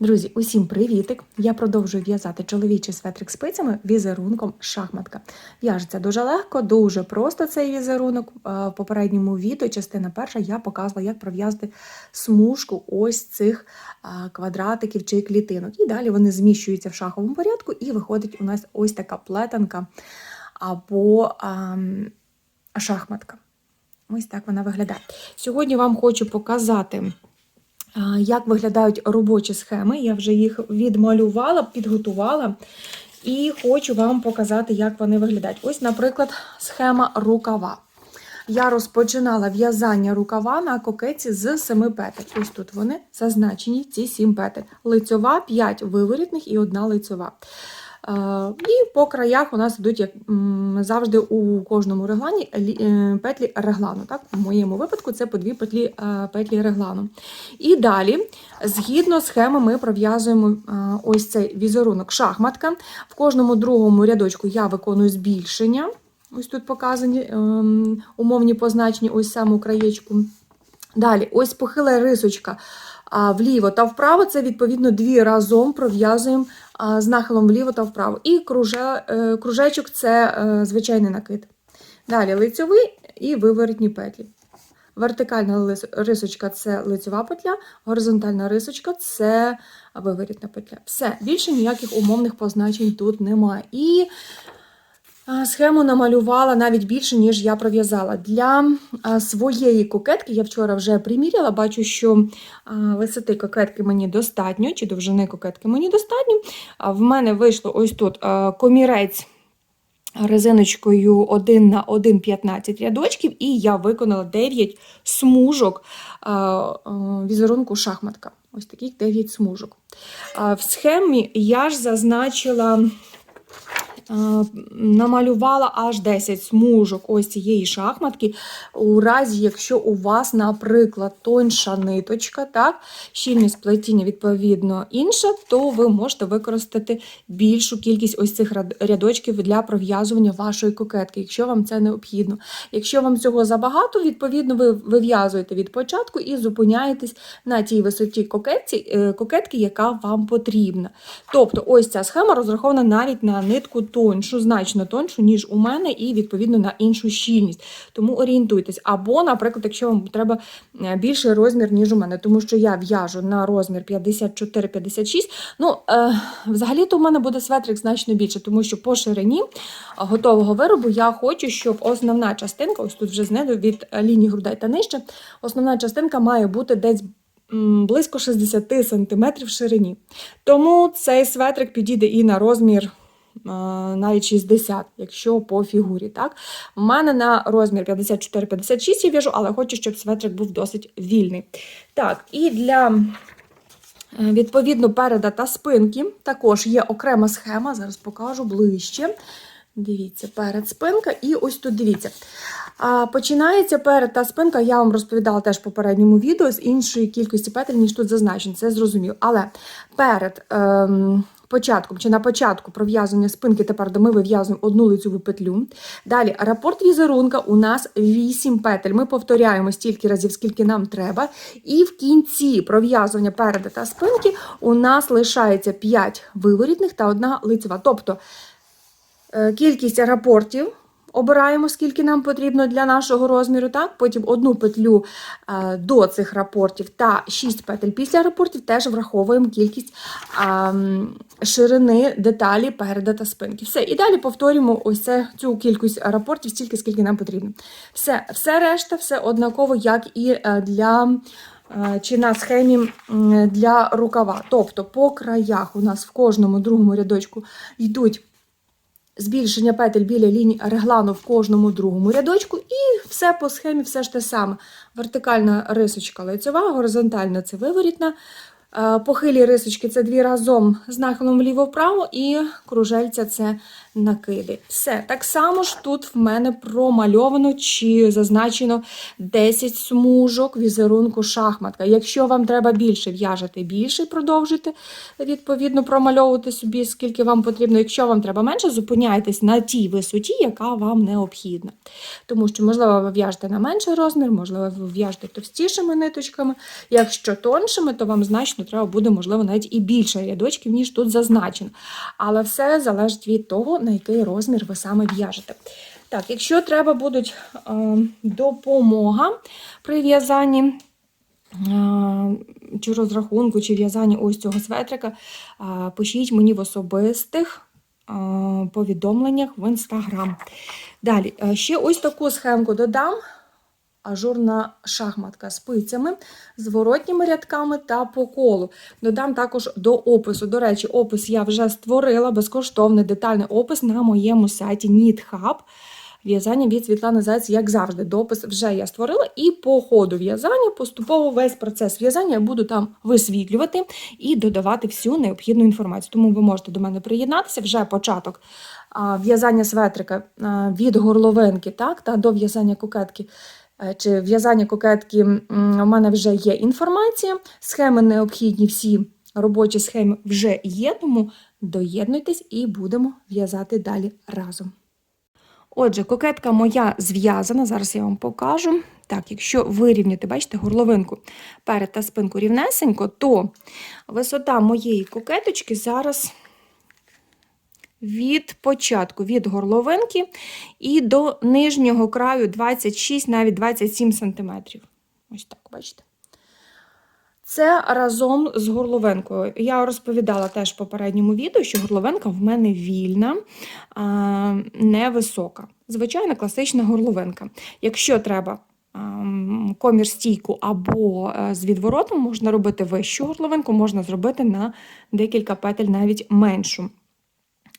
Друзі, усім привітик! Я продовжую в'язати чоловічий светрик спицями візерунком шахматка. В'яжеться дуже легко, дуже просто цей візерунок. Е, В попередньому відео, частина перша, я показувала, як пров'язати смужку ось цих е, квадратиків чи клітинок. І далі вони зміщуються в шаховому порядку, і виходить у нас ось така плетанка або ем, шахматка. Ось так вона виглядає. Сьогодні вам хочу показати. Як виглядають робочі схеми? Я вже їх відмалювала, підготувала і хочу вам показати, як вони виглядають. Ось, наприклад, схема рукава. Я розпочинала в'язання рукава на кокеці з 7 петель. Ось тут вони зазначені, ці 7 петель. Лицьова, 5 виворітних і одна лицьова. Е, І по краях у нас йдуть, як завжди, у кожному реглані е, петлі реглану. Так? У моєму випадку це по дві петлі, е, петлі реглану. І далі, згідно схеми, ми пров'язуємо е, ось цей візерунок шахматка. В кожному другому рядочку я виконую збільшення. Ось тут показані умовні позначені, ось саму краєчку. Далі, ось похила рисочка вліво та вправо. Це відповідно дві разом пров'язуємо з нахилом вліво та вправо. І круже, е, кружечок це е, звичайний накид. Далі лицьовий і виворотні петлі. Вертикальна рисочка це лицьова петля, горизонтальна рисочка це виворітна петля. Все, більше ніяких умовних позначень тут немає. І Схему намалювала навіть більше, ніж я пров'язала. Для своєї кокетки я вчора вже приміряла, бачу, що висоти кокетки мені достатньо, чи довжини кокетки мені достатньо. В мене вийшло ось тут комірець резиночкою 1 на 1,15 рядочків, і я виконала 9 смужок візерунку шахматка. Ось таких 9 смужок. В схемі я ж зазначила. Намалювала аж 10 смужок ось цієї шахматки. У разі, якщо у вас, наприклад, тонша ниточка, так, щільність плетіння, відповідно, інша, то ви можете використати більшу кількість ось цих рядочків для пров'язування вашої кокетки, якщо вам це необхідно. Якщо вам цього забагато, відповідно, ви вив'язуєте від початку і зупиняєтесь на тій висоті кокетці, е, кокетки, яка вам потрібна. Тобто, ось ця схема розрахована навіть на нитку тоншу, значно тоншу, ніж у мене, і відповідно на іншу щільність. Тому орієнтуйтесь. Або, наприклад, якщо вам треба е, більший розмір, ніж у мене, тому що я в'яжу на розмір 54-56. Ну, е, взагалі-то у мене буде светрик значно більше, тому що по ширині готового виробу я хочу, щоб основна частинка, ось тут вже знизу від е, лінії грудей та нижче, основна частинка має бути десь. Близько 60 см в ширині. Тому цей светрик підійде і на розмір навіть 60, якщо по фігурі. Так? У мене на розмір 54-56 я в'яжу, але хочу, щоб светрик був досить вільний. Так, і для е, відповідно переда та спинки також є окрема схема, зараз покажу ближче. Дивіться, перед спинка, і ось тут дивіться. Починається перед та спинка, я вам розповідала теж в попередньому відео з іншої кількості петель, ніж тут зазначено, це зрозуміло. Але перед ем, початком чи на початку пров'язування спинки, тепер ми вив'язуємо одну лицеву петлю. Далі рапорт візерунка у нас 8 петель. Ми повторяємо стільки разів, скільки нам треба. І в кінці пров'язування переда та спинки у нас лишається 5 виворітних та одна лицева. Тобто е, кількість рапортів. Обираємо, скільки нам потрібно для нашого розміру, так? потім одну петлю е, до цих рапортів та 6 петель після рапортів теж враховуємо кількість ширини деталі переда та спинки. Все, і далі повторюємо ось цю кількість рапортів стільки, скільки нам потрібно. Все, все решта, все однаково, як і е, для. е, Чи на схемі для рукава. Тобто по краях у нас в кожному другому рядочку йдуть збільшення петель біля лінії реглану в кожному другому рядочку, і все по схемі, все ж те саме. Вертикальна рисочка лицьова, горизонтальна це виворітна. Е, Похилі рисочки це дві разом з нахилом вліво-вправо, і кружельця це накиди. Все. Так само ж тут в мене промальовано чи зазначено 10 смужок візерунку шахматка. Якщо вам треба більше в'яжете більше, продовжуйте, відповідно, промальовувати собі, скільки вам потрібно. Якщо вам треба менше, зупиняйтесь на тій висоті, яка вам необхідна. Тому що, можливо, ви в'яжете на менший розмір, можливо, ви в'яжете товстішими ниточками. Якщо тоншими, то вам значно що треба буде, можливо, навіть і більше рядочків, ніж тут зазначено. Але все залежить від того, на який розмір ви саме в'яжете. Так, якщо треба буде допомога при в'язанні е, чи розрахунку, чи в'язанні ось цього светрика, е, пишіть мені в особистих е, повідомленнях в інстаграм. Далі, е, ще ось таку схемку додам. Ажурна шахматка з пицями, зворотніми рядками та по колу. Додам також до опису. До речі, опис я вже створила, безкоштовний детальний опис на моєму сайті KnitHub. В'язання від Світлани Зайць, як завжди, допис вже я створила, і по ходу в'язання поступово весь процес в'язання я буду там висвітлювати і додавати всю необхідну інформацію. Тому ви можете до мене приєднатися вже початок в'язання светрика від горловинки так, та до в'язання кокетки. Е, Чи в'язання кокетки у мене вже є інформація, схеми необхідні, всі робочі схеми вже є, тому доєднуйтесь і будемо в'язати далі разом. Отже, кокетка моя зв'язана, зараз я вам покажу. Так, якщо вирівняти, бачите, горловинку перед та спинку рівнесенько, то висота моєї кокеточки зараз від початку, від горловинки і до нижнього краю 26, навіть 27 см. Ось так, бачите. Це разом з горловинкою. Я розповідала теж в попередньому відео, що горловинка в мене вільна, невисока. Звичайна класична горловинка. Якщо треба комір стійку або е, з відворотом, можна робити вищу горловинку, можна зробити на декілька петель навіть меншу.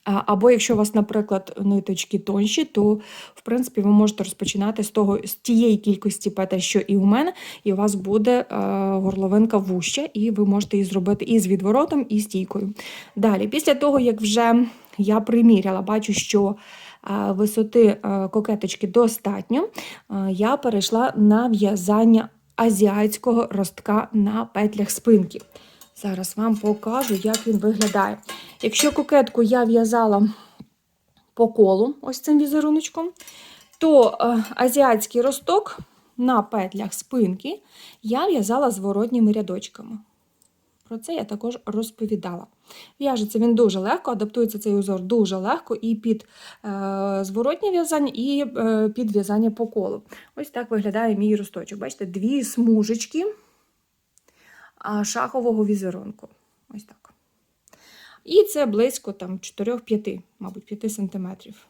Або якщо у вас, наприклад, ниточки тонші, то в принципі ви можете розпочинати з того з тієї кількості петель, що і у мене, і у вас буде е, горловинка вуща, і ви можете її зробити і з відворотом, і стійкою. Далі, після того, як вже я приміряла, бачу, що е, висоти е, кокеточки достатньо, я перейшла на в'язання азіатського ростка на петлях спинки. Зараз вам покажу, як він виглядає. Якщо кокетку я в'язала по колу, ось цим візеруночком, то е, азіатський росток на петлях спинки я в'язала зворотніми рядочками. Про це я також розповідала. В'яжеться він дуже легко, адаптується цей узор дуже легко і під е, зворотнє в'язання, і е, під в'язання по колу. Ось так виглядає мій росточок. Бачите, дві смужечки шахового візерунку. Ось так. І це близько там 4-5, мабуть, 5 сантиметрів.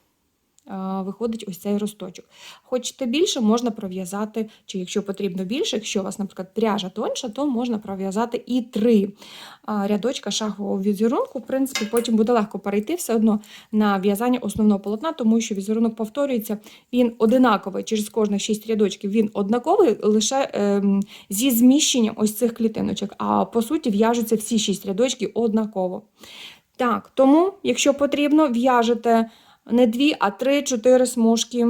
Виходить ось цей росточок. Хочете більше, можна пров'язати, чи якщо потрібно більше, якщо у вас, наприклад, пряжа тонша, то можна пров'язати і три рядочка шахового візерунку. В принципі, потім буде легко перейти все одно на в'язання основного полотна, тому що візерунок повторюється, він одинаковий через кожних 6 рядочків, він однаковий лише ем, зі зміщенням ось цих клітиночок. А по суті, в'яжуться всі 6 рядочків однаково. Так, тому, якщо потрібно, в'яжете не дві, а три-чотири смужки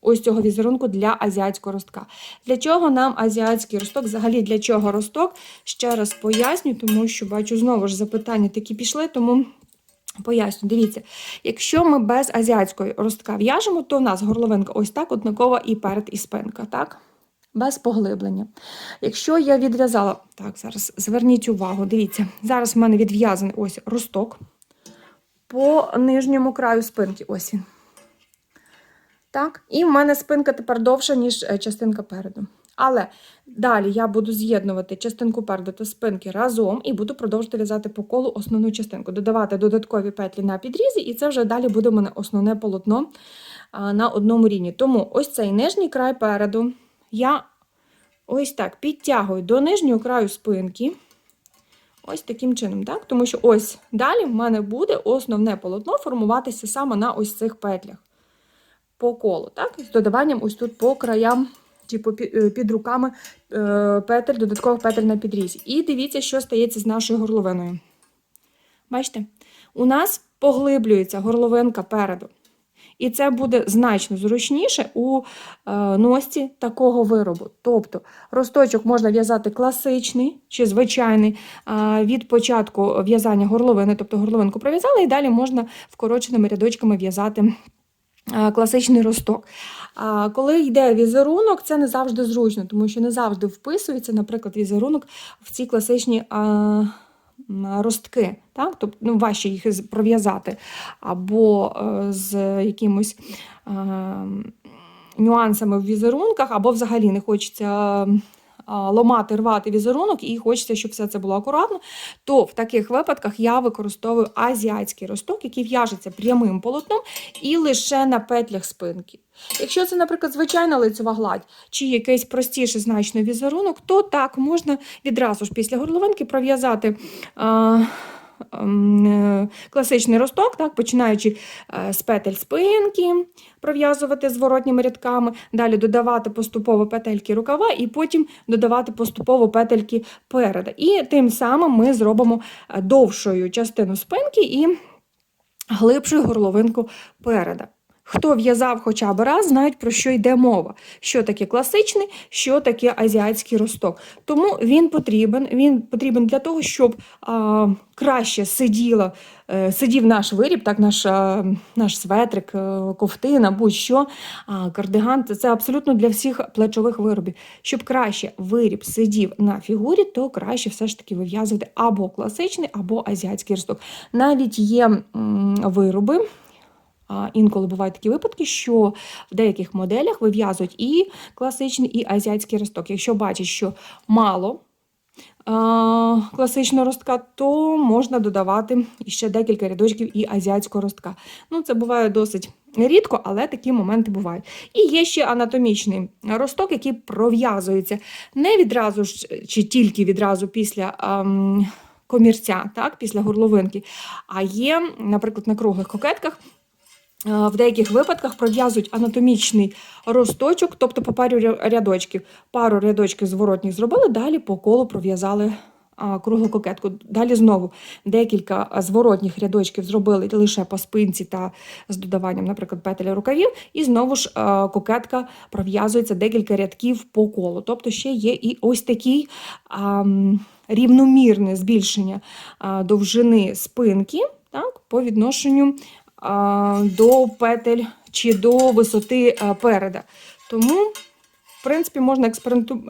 ось цього візерунку для азіатського ростка. Для чого нам азіатський росток? Взагалі, для чого росток? Ще раз поясню, тому що бачу знову ж запитання такі пішли, тому. Поясню, дивіться, якщо ми без азіатської ростка в'яжемо, то в нас горловинка ось так однакова і перед, і спинка, так? Без поглиблення. Якщо я відв'язала, так, зараз зверніть увагу, дивіться, зараз в мене відв'язаний ось росток по нижньому краю спинки. Ось він. Так, і в мене спинка тепер довша, ніж е, частинка переду. Але далі я буду з'єднувати частинку переду та спинки разом і буду продовжувати в'язати по колу основну частинку, додавати додаткові петлі на підрізі, і це вже далі буде в мене основне полотно на одному рівні. Тому ось цей нижній край переду я ось так підтягую до нижнього краю спинки. Ось таким чином, так? Тому що ось далі в мене буде основне полотно формуватися саме на ось цих петлях по колу, так? З додаванням ось тут по краям чи е, під руками е, петель, додаткових петель на підрізі. І дивіться, що стається з нашою горловиною. Бачите? У нас поглиблюється горловинка переду. І це буде значно зручніше у е, носці такого виробу. Тобто росточок можна в'язати класичний чи звичайний від початку в'язання горловини, тобто горловинку пров'язали, і далі можна вкороченими рядочками в'язати класичний росток. А коли йде візерунок, це не завжди зручно, тому що не завжди вписується, наприклад, візерунок в ці класичні а, ростки. Так? Тобто ну, важче їх пров'язати. Або е, з якимось е, нюансами в візерунках, або взагалі не хочеться. Ломати, рвати візерунок, і хочеться, щоб все це було акуратно, то в таких випадках я використовую азіатський росток, який в'яжеться прямим полотном і лише на петлях спинки. Якщо це, наприклад, звичайна лицева гладь чи якийсь простіший значно візерунок, то так можна відразу ж після горловинки пров'язати. Ем, е, Класичний росток, так, починаючи е, з петель спинки, пров'язувати зворотніми рядками, далі додавати поступово петельки рукава, і потім додавати поступово петельки переда. І тим самим ми зробимо е, довшою частину спинки і глибшу горловинку переда. Хто в'язав хоча б раз, знають, про що йде мова. Що таке класичний, що таке азіатський росток. Тому він потрібен. Він потрібен для того, щоб а, краще сиділо, е, сидів наш виріб, так, наш, а, наш светрик, е, ковтина, будь-що, а, кардиган. Це абсолютно для всіх плечових виробів. Щоб краще виріб сидів на фігурі, то краще все ж таки вив'язувати або класичний, або азіатський росток. Навіть є м, вироби. Інколи бувають такі випадки, що в деяких моделях вив'язують і класичний, і азіатський росток. Якщо бачать, що мало класичного ростка, то можна додавати ще декілька рядочків і азіатського ростка. Ну, це буває досить рідко, але такі моменти бувають. І є ще анатомічний росток, який пров'язується не відразу ж чи тільки відразу після. Комірця, так, після горловинки, а є, наприклад, на круглих кокетках В деяких випадках пров'язують анатомічний росточок, тобто по пару рядочків. Пару рядочків зворотніх зробили, далі по колу пров'язали круглу кокетку. Далі знову декілька зворотніх рядочків зробили лише по спинці та з додаванням, наприклад, петель рукавів, і знову ж кокетка пров'язується декілька рядків по колу. Тобто ще є і ось такий рівномірне збільшення а, довжини спинки так, по відношенню до петель чи до висоти переда. Тому, в принципі, можна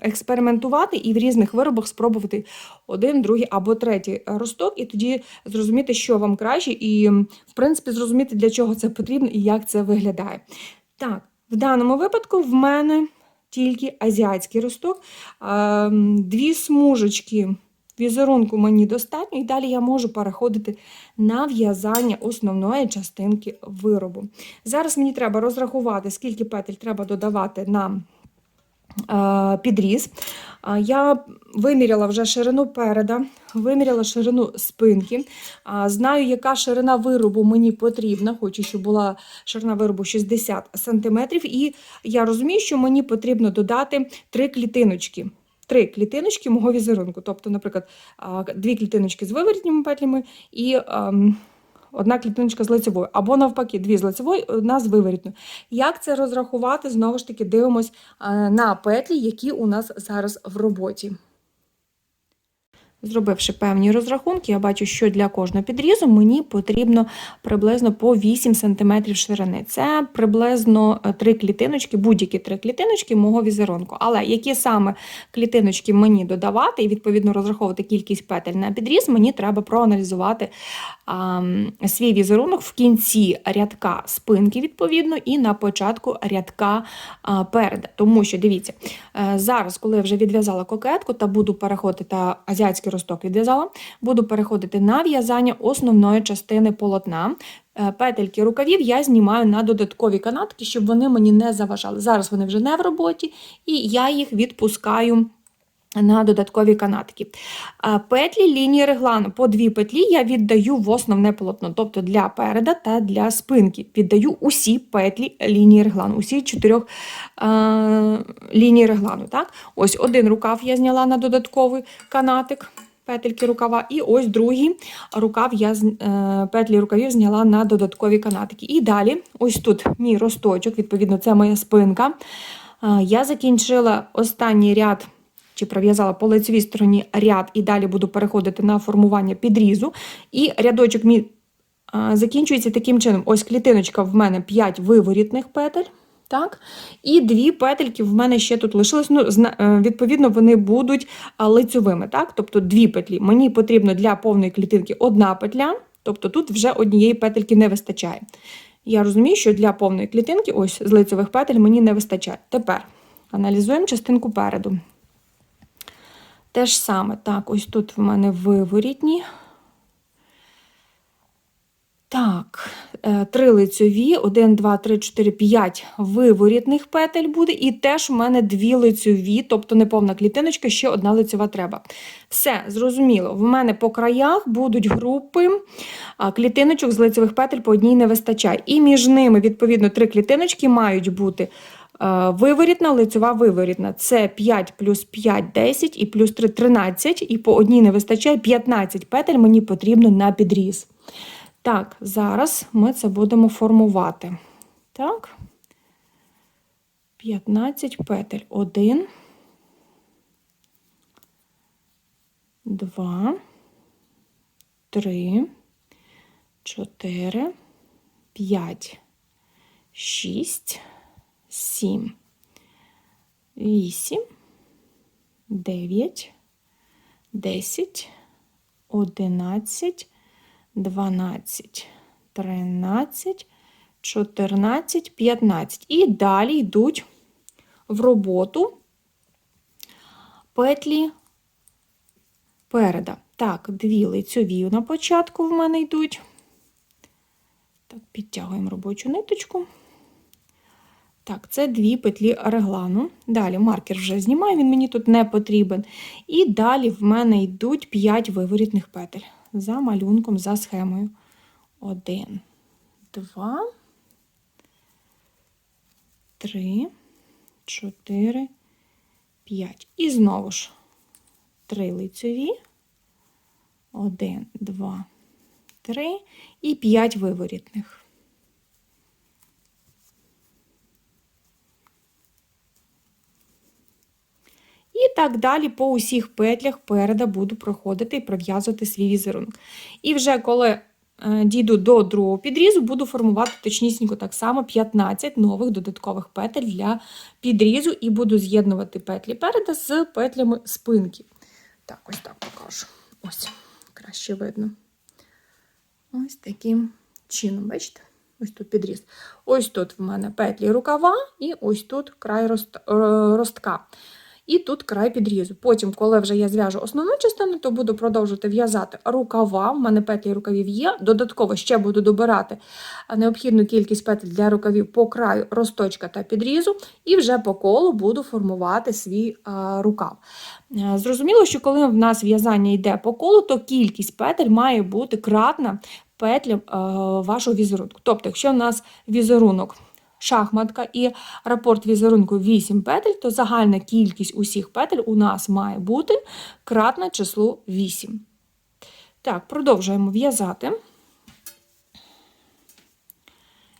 експериментувати і в різних виробах спробувати один, другий або третій росток, і тоді зрозуміти, що вам краще, і, в принципі, зрозуміти, для чого це потрібно і як це виглядає. Так, в даному випадку в мене тільки азіатський росток, дві смужечки. Візерунку мені достатньо, і далі я можу переходити на в'язання основної частинки виробу. Зараз мені треба розрахувати, скільки петель треба додавати на е, підріз. Я виміряла вже ширину переда, виміряла ширину спинки. Знаю, яка ширина виробу мені потрібна. Хочу, щоб була ширина виробу 60 см. І я розумію, що мені потрібно додати три клітиночки. Три клітиночки мого візерунку. Тобто, наприклад, дві клітиночки з виворітніми петлями і ем, одна клітиночка з лицевою. Або навпаки, дві з лицевою, одна з виворітною. Як це розрахувати? Знову ж таки, дивимось е, на петлі, які у нас зараз в роботі. Зробивши певні розрахунки, я бачу, що для кожного підрізу мені потрібно приблизно по 8 см ширини. Це приблизно 3 клітиночки, будь-які 3 клітиночки мого візерунку. Але які саме клітиночки мені додавати і відповідно розраховувати кількість петель на підріз, мені треба проаналізувати свій візерунок в кінці рядка спинки, відповідно, і на початку рядка переда. Тому що дивіться, е, зараз, коли я вже відв'язала кокетку та буду переходити та азіатський росток відв'язала, буду переходити на в'язання основної частини полотна. Е, Петельки рукавів я знімаю на додаткові канатки, щоб вони мені не заважали. Зараз вони вже не в роботі, і я їх відпускаю на додаткові канатки. Петлі лінії реглану. По дві петлі я віддаю в основне полотно, тобто для переда та для спинки. Віддаю усі петлі лінії реглану, усі чотирьох е, лінії реглану. Так? Ось один рукав я зняла на додатковий канатик. Петельки рукава, і ось другий рукав я е, петлі рукавів зняла на додаткові канатики. І далі, ось тут мій росточок, відповідно, це моя спинка. Я закінчила останній ряд чи пров'язала по лицевій стороні ряд, і далі буду переходити на формування підрізу. І рядочок мій закінчується таким чином: ось клітиночка в мене 5 виворітних петель. Так, і дві петельки в мене ще тут лишилось. Ну, е, відповідно, вони будуть лицьовими. Так? Тобто дві петлі. Мені потрібно для повної клітинки одна петля, тобто тут вже однієї петельки не вистачає. Я розумію, що для повної клітинки, ось з лицевих петель, мені не вистачає. Тепер аналізуємо частинку переду. Те ж саме, так, ось тут в мене виворітні. Так, е, три лицьові, 1, 2, 3, 4, 5 виворітних петель буде, і теж у мене дві лицьові, тобто неповна клітиночка, ще одна лицьова треба. Все, зрозуміло. В мене по краях будуть групи клітиночок з лицевих петель по одній не вистачає. І між ними, відповідно, три клітиночки мають бути виворітна, лицьова, виворітна. Це 5 плюс 5 – 10 і плюс 3 – 13, і по одній не вистачає 15 петель мені потрібно на підріз. Так, зараз ми це будемо формувати. Так. 15 петель. 1, 2, 3, 4, 5, 6, 7, 8, 9, 10, 11, 12, 13, 14, 15. І далі йдуть в роботу петлі переда. Так, дві лицьові на початку в мене йдуть. Так, підтягуємо робочу ниточку. Так, це дві петлі реглану. Далі маркер вже знімаю, він мені тут не потрібен. І далі в мене йдуть 5 виворітних петель за малюнком, за схемою. Один, два, три, чотири, п'ять. І знову ж три лицьові. Один, два, три і п'ять виворітних. І так далі по усіх петлях переда буду проходити і пров'язувати свій візерунок. І вже коли е, дійду до другого підрізу, буду формувати точнісінько так само 15 нових додаткових петель для підрізу, і буду з'єднувати петлі переда з петлями спинки. Так, ось так покажу. Ось, краще видно. Ось таким чином, бачите? Ось тут підріз. Ось тут в мене петлі рукава, і ось тут край е, ростка. І тут край підрізу. Потім, коли вже я зв'яжу основну частину, то буду продовжувати в'язати рукава. В мене петлі рукавів є. Додатково ще буду добирати необхідну кількість петель для рукавів по краю росточка та підрізу, і вже по колу буду формувати свій а, рукав. Е, Зрозуміло, що коли в нас в'язання йде по колу, то кількість петель має бути кратна петлям е, вашого візерунку. Тобто, якщо в нас візерунок шахматка і рапорт візерунку 8 петель, то загальна кількість усіх петель у нас має бути кратна числу 8. Так, продовжуємо в'язати.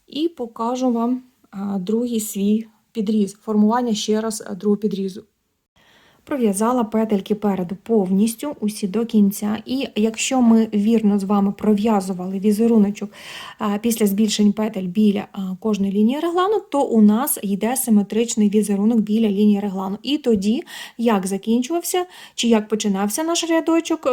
І покажу вам другий свій підріз. Формування ще раз другого підрізу. Пров'язала петельки переду повністю, усі до кінця. І якщо ми вірно з вами пров'язували візеруночок після збільшень петель біля кожної лінії реглану, то у нас йде симетричний візерунок біля лінії реглану. І тоді, як закінчувався, чи як починався наш рядочок е,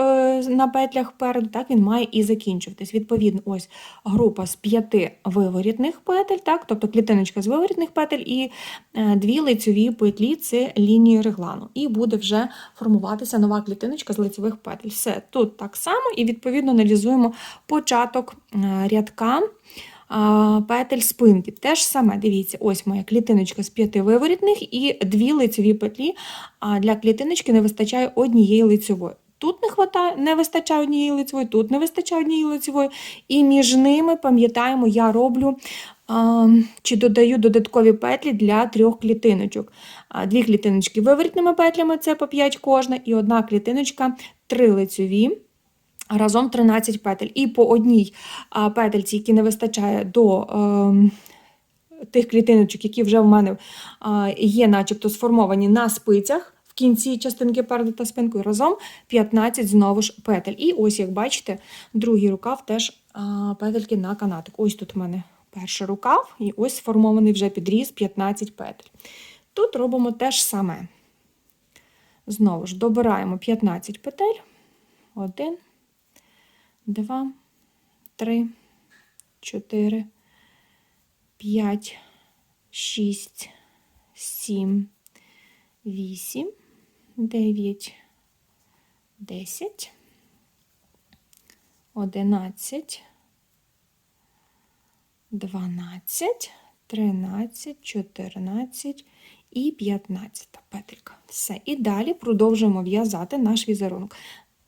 на петлях переду, так він має і закінчуватись. Відповідно, ось група з п'яти виворітних петель, так, тобто клітиночка з виворітних петель і е, дві лицьові петлі це лінії реглану. І буде вже формуватися нова клітиночка з лицевих петель. Все тут так само, і відповідно аналізуємо початок е, рядка. Петель спинки. Те ж саме, дивіться, ось моя клітиночка з п'яти виворітних і дві лицеві петлі. А для клітиночки не вистачає однієї лицевої. Тут не хватає, не вистачає однієї лицевої, тут не вистачає однієї лицевої. І між ними, пам'ятаємо, я роблю а, чи додаю додаткові петлі для трьох клітиночок. А, Дві клітиночки виворітними петлями, це по 5 кожна, і одна клітиночка три лицеві. Разом 13 петель. І по одній петельці, які не вистачає до е, тих клітиночок, які вже в мене є, начебто сформовані на спицях. Кінці частинки переду та спинкою разом 15 знову ж петель. І ось, як бачите, другий рукав теж петельки на канатик. Ось тут в мене перший рукав, і ось сформований вже підріз 15 петель. Тут робимо те ж саме. Знову ж добираємо 15 петель. 1, 2, 3, 4, 5, 6, 7, 8, 9, 10, 11, 12, 13, 14 і 15 петелька. Все. І далі продовжуємо в'язати наш візерунок.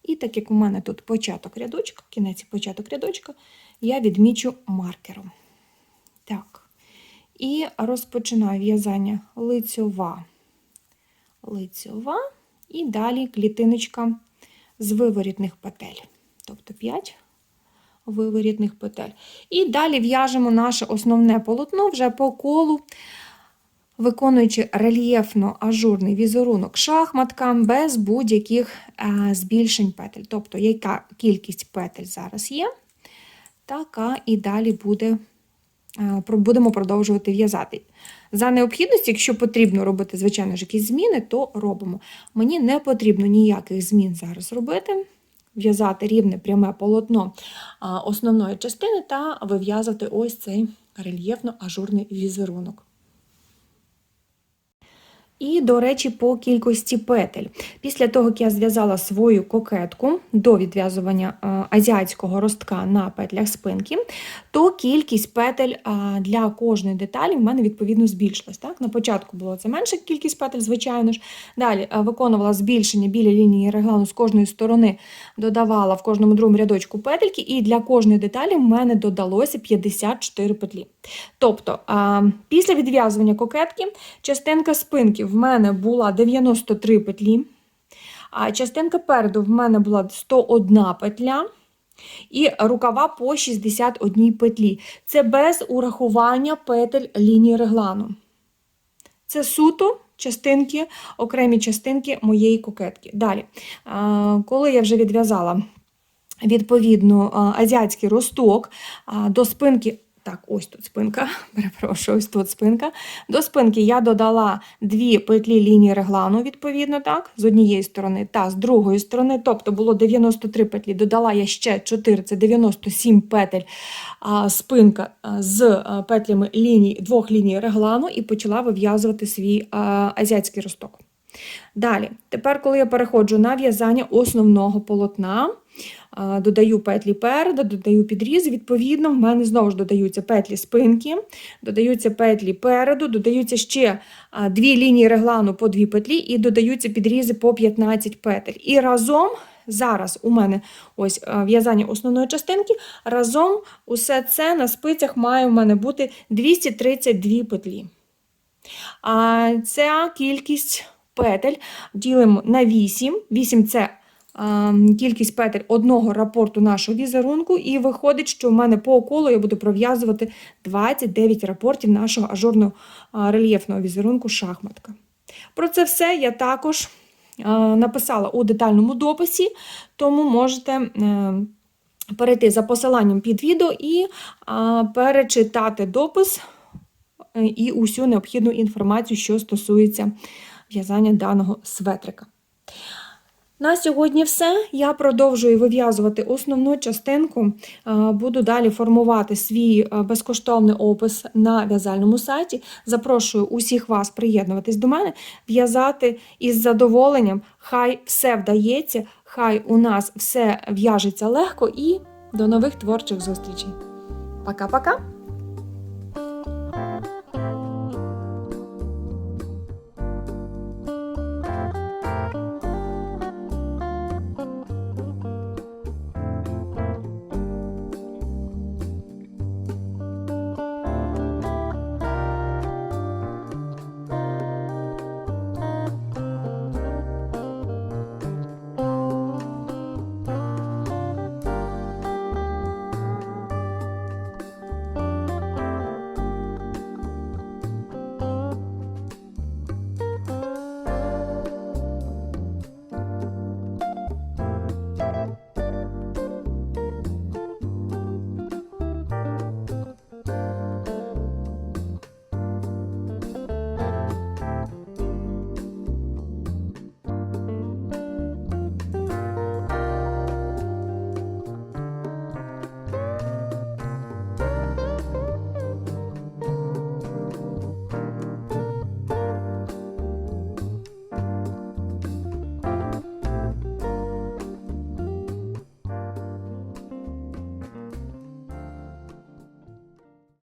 І так як у мене тут початок рядочка, кінець і початок рядочка, я відмічу маркером. Так. І розпочинаю в'язання лицьова, лицьова, і далі клітиночка з виворітних петель. Тобто 5 виворітних петель. І далі в'яжемо наше основне полотно вже по колу, виконуючи рельєфно-ажурний візерунок шахматкам без будь-яких е, збільшень петель. Тобто, яка кількість петель зараз є, така і далі буде, будемо продовжувати в'язати. За необхідності, якщо потрібно робити, звичайно ж, якісь зміни, то робимо. Мені не потрібно ніяких змін зараз робити. В'язати рівне пряме полотно основної частини та вив'язати ось цей рельєфно-ажурний візерунок. І, до речі, по кількості петель. Після того, як я зв'язала свою кокетку до відв'язування е, азіатського ростка на петлях спинки, то кількість петель а, для кожної деталі в мене відповідно збільшилась. Так? На початку було це менша кількість петель, звичайно ж. Далі е, виконувала збільшення біля лінії реглану з кожної сторони, додавала в кожному другому рядочку петельки, і для кожної деталі в мене додалося 54 петлі. Тобто, після відв'язування кокетки частинка спинки в мене була 93 петлі, а частинка переду в мене була 101 петля. І рукава по 61 петлі. Це без урахування петель лінії реглану. Це суто частинки, окремі частинки моєї кокетки. Далі, коли я вже відв'язала відповідно азіатський росток до спинки. Так, ось тут спинка, перепрошую, ось тут спинка. До спинки я додала дві петлі лінії реглану, відповідно, так, з однієї сторони та з другої сторони. Тобто було 93 петлі, додала я ще 4, це 97 петель а, спинка з петлями ліній, двох ліній реглану і почала вив'язувати свій а, азіатський росток. Далі, тепер, коли я переходжу на в'язання основного полотна, додаю петлі переду, додаю підріз, відповідно, в мене знову ж додаються петлі спинки, додаються петлі переду, додаються ще дві лінії реглану по дві петлі і додаються підрізи по 15 петель. І разом зараз у мене ось в'язання основної частинки, разом усе це на спицях має в мене бути 232 петлі. А ця кількість петель ділимо на 8. 8 це кількість петель одного рапорту нашого візерунку, і виходить, що в мене по колу я буду пров'язувати 29 рапортів нашого ажурного рельєфного візерунку шахматка. Про це все я також написала у детальному дописі, тому можете. е, Перейти за посиланням під відео і перечитати допис е, і усю необхідну інформацію, що стосується в'язання даного светрика. На сьогодні все. Я продовжую вив'язувати основну частинку. Е, Буду далі формувати свій е, безкоштовний опис на в'язальному сайті. Запрошую усіх вас приєднуватись до мене, в'язати із задоволенням. Хай все вдається, хай у нас все в'яжеться легко і до нових творчих зустрічей. Пока-пока!